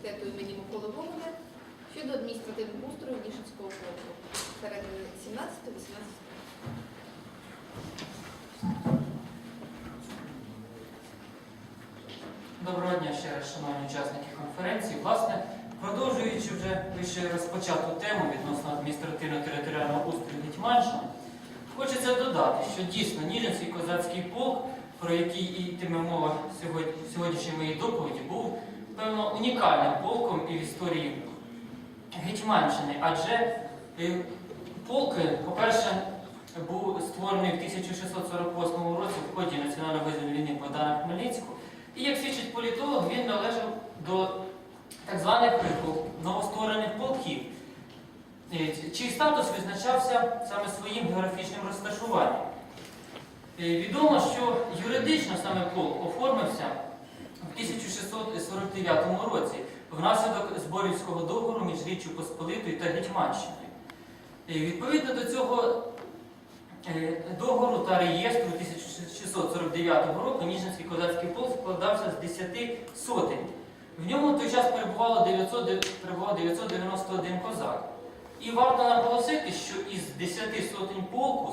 університету імені Миколи Гоголя щодо адміністративного устрою Ніжинського округу середини 17-18 Доброго дня ще раз, шановні учасники конференції. Власне, продовжуючи вже вище розпочату тему відносно адміністративно-територіального устрою Гетьманщини, хочеться додати, що дійсно Ніжинський козацький полк, про який йтиме мова сьогодні, в сьогоднішній моїй доповіді, унікальним полком і в історії Гетьманщини, адже е, полк, е, по-перше, був створений в 1648 році в ході національно-визвольної війни Богдана Хмельницького. І як свідчить політолог, він належав до так званих е, новостворених полків, чий статус визначався саме своїм географічним розташуванням. Відомо, що юридично саме полк оформився 1649 році внаслідок Зборівського договору між Річчю Посполитою та Гетьманщиною. Е, Відповідно до цього е, договору та реєстру 1649 року Ніжинський козацький полк складався з 10 сотень. В ньому в той час перебувало 900, де- перебував 991 козак. І варто наголосити, що із 10 сотень полку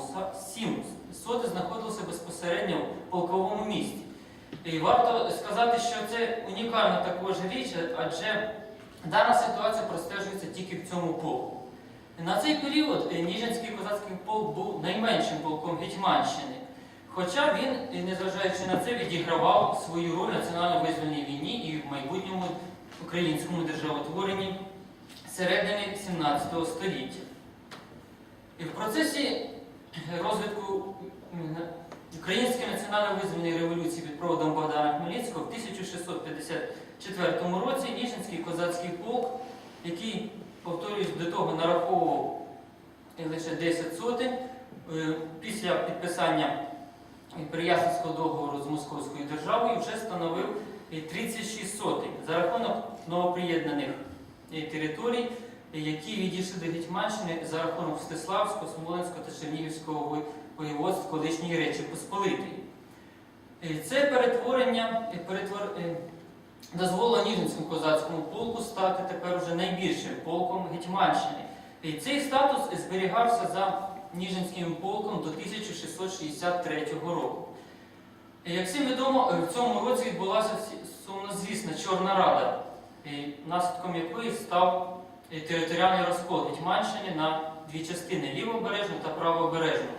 7 сотень знаходилося безпосередньо в полковому місті. І варто сказати, що це унікальна також річ, адже дана ситуація простежується тільки в цьому полку. На цей період е, Ніжинський козацький полк був найменшим полком Гетьманщини. Хоча він, е, незважаючи на це, відігравав свою роль в національно-визвольній війні і в майбутньому українському державотворенні середини 17 століття. І в процесі розвитку м, Української національно-визвольної революції під проводом Богдана Хмельницького в 1654 році Ніжинський козацький полк, який, повторюсь, до того нараховував лише 10 сотень, е, після підписання Переяславського договору з Московською державою вже становив е, 36 сотень за рахунок новоприєднаних е, територій, які відійшли до Гетьманщини за рахунок Мстиславського, Смоленського та Чернігівського воєводств колишньої Речі Посполитої. Е, Це перетворення е, перетвор... е, дозволило Ніжинському козацькому полку стати тепер уже найбільшим полком Гетьманщини. І цей статус зберігався за Ніжинським полком до 1663 року. Як всім відомо, в цьому році відбулася сумнозвісна Чорна Рада, наслідком якої став територіальний розкол Гетьманщини на дві частини лівобережну та правобережну.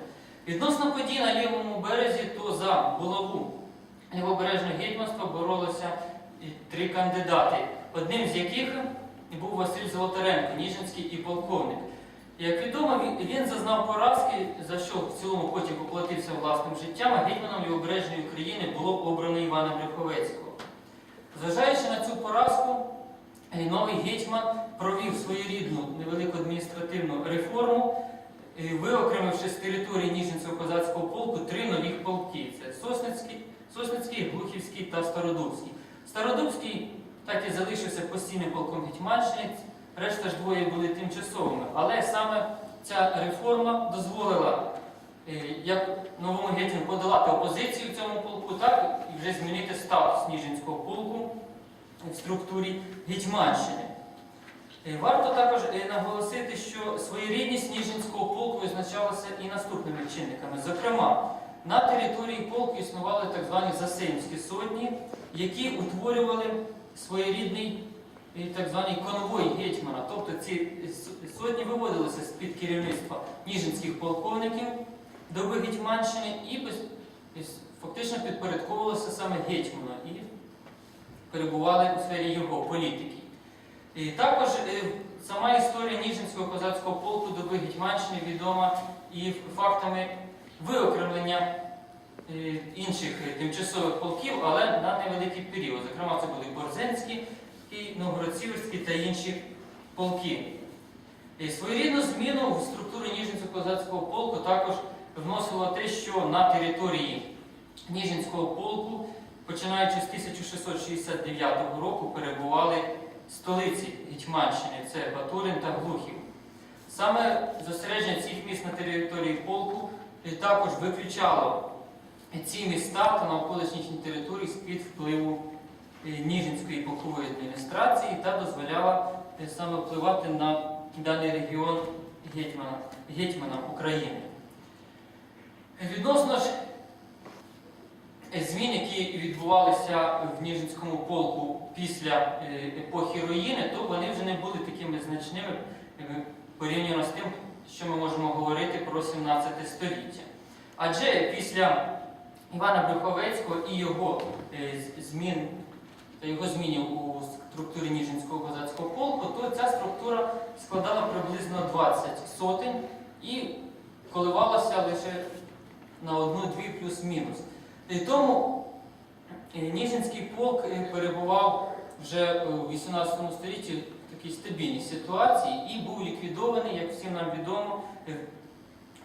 Відносно подій на лівому березі, то за булаву лівобережного гетьманства боролися три кандидати, одним з яких був Василь Золотаренко, Ніжинський і полковник. Як відомо, він- зазнав поразки, за що в цілому потім поплатився власним життям, а гетьманом Лівобережної України було обрано Івана Брюховецького. Зважаючи на цю поразку, новий гетьман провів своєрідну невелику адміністративну реформу, виокремивши з території Ніжинського козацького полку три нових полки: це Сосницький, Сосницький, Глухівський та Стародубський. Стародубський так і залишився постійним полком Гетьманщини, решта ж двоє були тимчасовими. Але саме ця реформа дозволила е, як новому гетьману подолати опозицію в цьому полку, так і вже змінити статус Ніжинського полку в структурі Гетьманщини. Е, Варто також е, наголосити, що своєрідність Ніжинського полку визначалася і наступними чинниками. Зокрема, на території полку існували так звані засеймські сотні, які утворювали своєрідний е, так званий конвой гетьмана. Тобто ці сотні виводилися з-під керівництва ніжинських полковників доби Гетьманщини і фактично підпорядковувалися саме гетьману і перебували у сфері його політики. І також е, сама історія Ніжинського козацького полку доби Гетьманщини відома і фактами виокремлення е, інших тимчасових полків, але на невеликий період. Зокрема, це були Борзенські, і Новгород-Сіверські та інші полки. І своєрідну зміну в структуру Ніжинського козацького полку також вносило те, що на території Ніжинського полку, починаючи з 1669 року, перебували столиці Гетьманщини це Батурин та Глухів. Саме зосередження цих міст на території полку також виключало ці міста та навколишні території з-під впливу е, Ніжинської полкової адміністрації та дозволяла е, саме впливати на даний регіон гетьмана, гетьмана України. Відносно ж змін, які відбувалися в Ніжинському полку після е, епохи руїни, то вони вже не були такими значними порівняно з тим, що ми можемо говорити про 17 століття. Адже після Івана Брюховецького і його е, змін та його змінів у структурі Ніжинського козацького полку, то ця структура складала приблизно 20 сотень і коливалася лише на одну-дві плюс-мінус. І тому е, Ніжинський полк е, перебував вже е, у 18 столітті в такій стабільній ситуації і був ліквідований, як всім нам відомо, в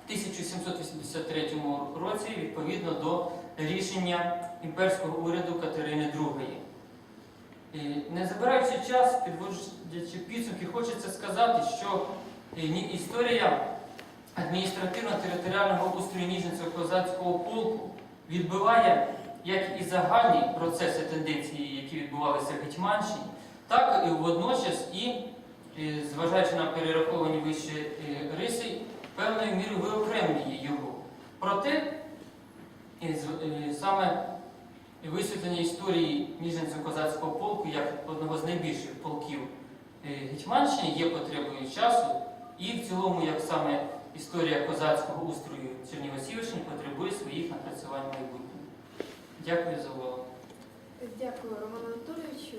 1783 році відповідно до рішення імперського уряду Катерини II. Не забираючи час, підводячи підсумки, хочеться сказати, що історія адміністративно-територіального устрою Ніжинського козацького полку відбиває як і загальні процеси тенденції, які відбувалися в Гетьманщині, так і водночас і, е, зважаючи на перераховані вище е, риси, певною мірою виокремлює його. Проте е, саме висвітлення історії Ніжинського козацького полку як одного з найбільших полків Гетьманщини є потребою часу, і в цілому, як саме історія козацького устрою Чернігосівщини потребує своїх напрацювань в майбутньому. Дякую за увагу. Дякую, Роману Анатолійовичу.